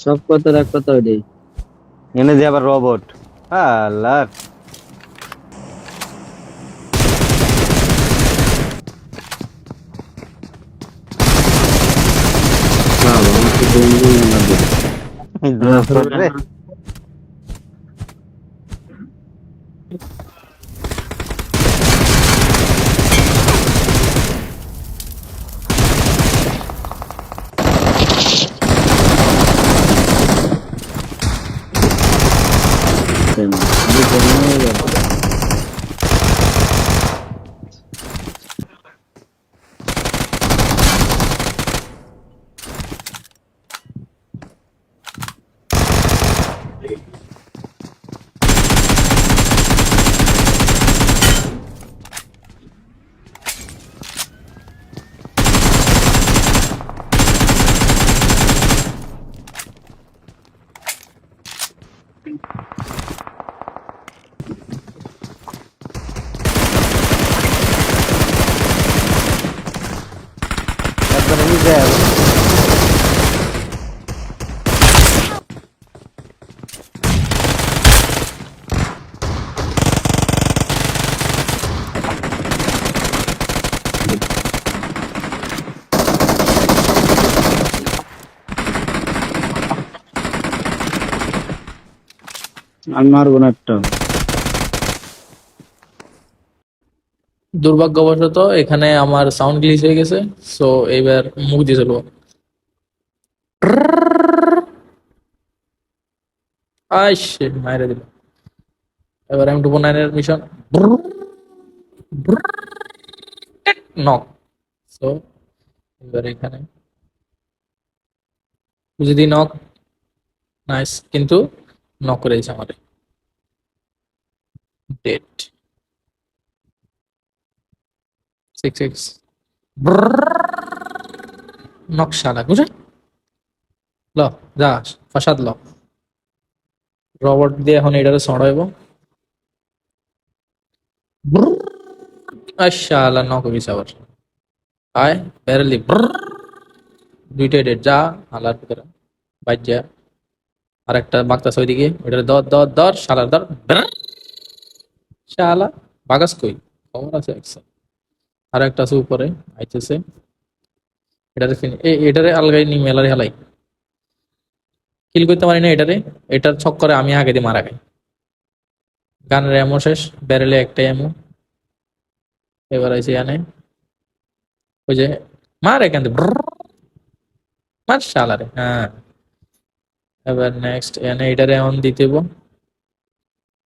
সব কত রাখ কত ওইটাই। এনে যে আবার রোবট আল্লাহ। বাবা আমাকে বন্ধু canına gel. আমি মারবো না একটা দুর্ভাগ্যবশত এখানে আমার সাউন্ড গ্লিচ হয়ে গেছে সো এইবার মুখ দিয়ে চলবো। আইস মাইরে দিল। এবার এম টু নাইনের মিশন নক সো এবার এখানে। যদি নক নাইস কিন্তু নক করে দিয়েছে আমাদের। ডেট নকশালা বুঝে ল, যা ল। দিয়ে এখন আয় ডেট যা ভিতরে আর একটা বাগতাছে ওইদিকে। ওইটারে দর দর দর শালার দর। শালা, বাগাস কই? খবর আছে একশো আর একটা আছে উপরে, আইতেছে। এটারে এটারে আলগাই নি মেলারে হালাই। কিল করতে পারি না এটারে, এটার ছক্করে আমি আগে দিয়ে মারা খাই। গানের এমো শেষ ব্যারেলে একটা এমো এবার আছে এনে ওই যে মার এখান থেকে। মার শালারে হ্যাঁ। এবার নেক্সট এনে এটারে এমন দিতে।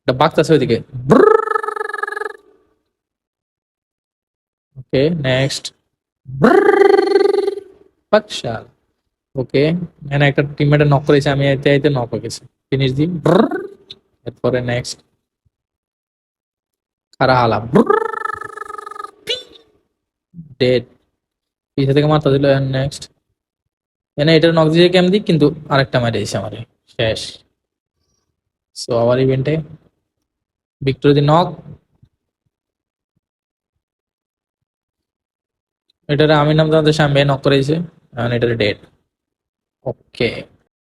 এটা বাগতাছে ওইদিকে ওকে নেক্সট বাকশাল ওকে এখানে একটা টিমমেটে নক করেছে, আমি এতে এতে নক হয়ে গেছি। ফিনিশ দিই। এরপরে নেক্সট খারা হালা ডেড পিছে থেকে মারতে দিল নেক্সট এনে এটা নক দিয়ে কেম দিই, কিন্তু আরেকটা মারে দিয়েছে আমার। শেষ। সো আবার ইভেন্টে ভিক্টোরি নক এটারে আমি নাম জানতে সামনে নক করেছে এখন এটারে ডেট ওকে